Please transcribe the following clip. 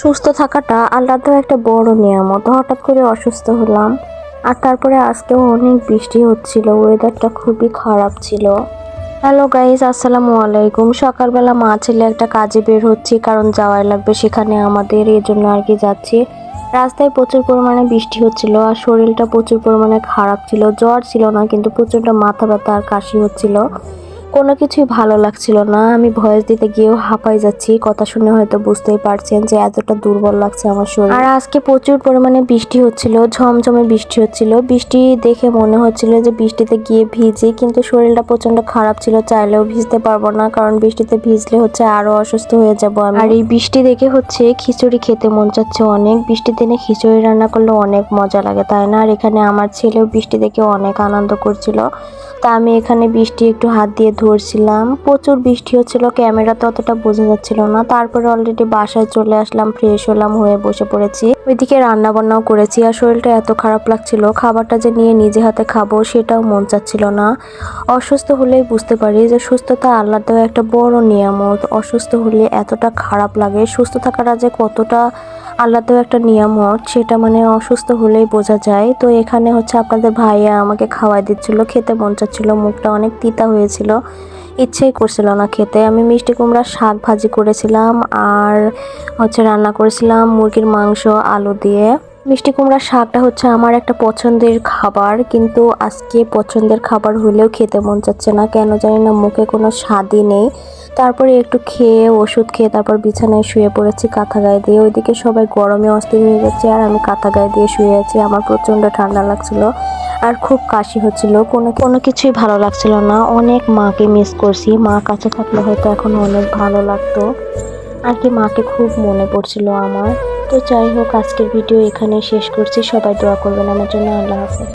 সুস্থ থাকাটা আল্লাহর একটা বড় নিয়ামত। হঠাৎ করে অসুস্থ হলাম। আর তারপরে আজকেও অনেক বৃষ্টি হচ্ছিল ওয়েদারটা খুবই খারাপ ছিল। হ্যালো গাইজ আসসালামু আলাইকুম। সকালবেলা মা ছেলে একটা কাজে বের হচ্ছি, কারণ যাওয়াই লাগবে সেখানে আমাদের এই জন্য আর কি যাচ্ছি। রাস্তায় প্রচুর পরিমাণে বৃষ্টি হচ্ছিল, আর শরীরটা প্রচুর পরিমাণে খারাপ ছিল। জ্বর ছিল না, কিন্তু প্রচণ্ড মাথা ব্যথা আর কাশি হচ্ছিল। কোনো কিছুই ভালো লাগছিল না। আমি ভয়েস দিতে গিয়েও হাঁপাই যাচ্ছি। কথা শুনে হয়তো বুঝতেই পারছেন যে এতটা দুর্বল লাগছে আমার শরীর। আর আজকে প্রচুর পরিমাণে বৃষ্টি হচ্ছিল, ঝমঝমে বৃষ্টি হচ্ছিল। বৃষ্টি দেখে মনে হচ্ছিল যে বৃষ্টিতে গিয়ে ভিজি, কিন্তু শরীরটা প্রচণ্ড খারাপ ছিল। চাইলেও ভিজতে পারব না, কারণ বৃষ্টিতে ভিজলে হচ্ছে আরও অসুস্থ হয়ে যাব আমি। আর এই বৃষ্টি দেখে হচ্ছে খিচুড়ি খেতে মন চাচ্ছে অনেক। বৃষ্টির দিনে খিচুড়ি রান্না করলে অনেক মজা লাগে, তাই না? আর এখানে আমার ছেলেও বৃষ্টি দেখে অনেক আনন্দ করছিল। তা আমি এখানে বৃষ্টি একটু হাত দিয়ে ধরছিলাম। প্রচুর বৃষ্টি হচ্ছিল ক্যামেরাতে অতটা বোঝা যাচ্ছিল না। তারপরে অলরেডি বাসায় চলে আসলাম ফ্রেশ হলাম, হয়ে বসে পড়েছি। ওইদিকে রান্না বান্নাও করেছি আর শরীরটা এত খারাপ লাগছিল, খাবারটা যে নিয়ে নিজে হাতে খাব সেটাও মন চাচ্ছিল না। অসুস্থ হলেই বুঝতে পারি যে সুস্থতা আল্লাহ দেওয়া একটা বড় নিয়ামত। অসুস্থ হলে এতটা খারাপ লাগে, সুস্থ থাকাটা যে কতটা আল্লাহ তো একটা নিয়ামত সেটা মানে অসুস্থ হলেই বোঝা যায়। তো এখানে হচ্ছে আপনাদের ভাইয়া আমাকে খাওয়াই দিচ্ছিল, খেতে মন চাচ্ছিলো, মুখটা অনেক তিতা হয়েছিল, ইচ্ছেই করছিল না খেতে। আমি মিষ্টি কুমড়া শাক ভাজি করেছিলাম আর হচ্ছে রান্না করেছিলাম মুরগির মাংস, আলু দিয়ে। মিষ্টি কুমড়ার শাকটা হচ্ছে আমার একটা পছন্দের খাবার, কিন্তু আজকে পছন্দের খাবার হলেও খেতে মন চাচ্ছে না। কেন জানি না, মুখে কোনো স্বাদই নেই। তারপরে একটু খেয়ে, ওষুধ খেয়ে তারপর বিছানায় শুয়ে পড়েছি কাঁথা গায়ে দিয়ে। ওইদিকে সবাই গরমে অস্থির হয়ে যাচ্ছে আর আমি কাঁথা গায়ে দিয়ে শুয়ে আছি। আমার প্রচণ্ড ঠান্ডা লাগছিল আর খুব কাশি হচ্ছিল। কোনো কোনো কিছুই ভালো লাগছিল না। অনেক মাকে মিস করছি। মা কাছে থাকলে হয়তো এখন অনেক ভালো লাগতো। আর কি মাকে খুব মনে পড়ছিল আমার। তো যাই হোক, আজকের ভিডিও এখানে শেষ করছি। সবাই দোয়া করবেন। আমার জন্য আল্লাহ হাফেজ।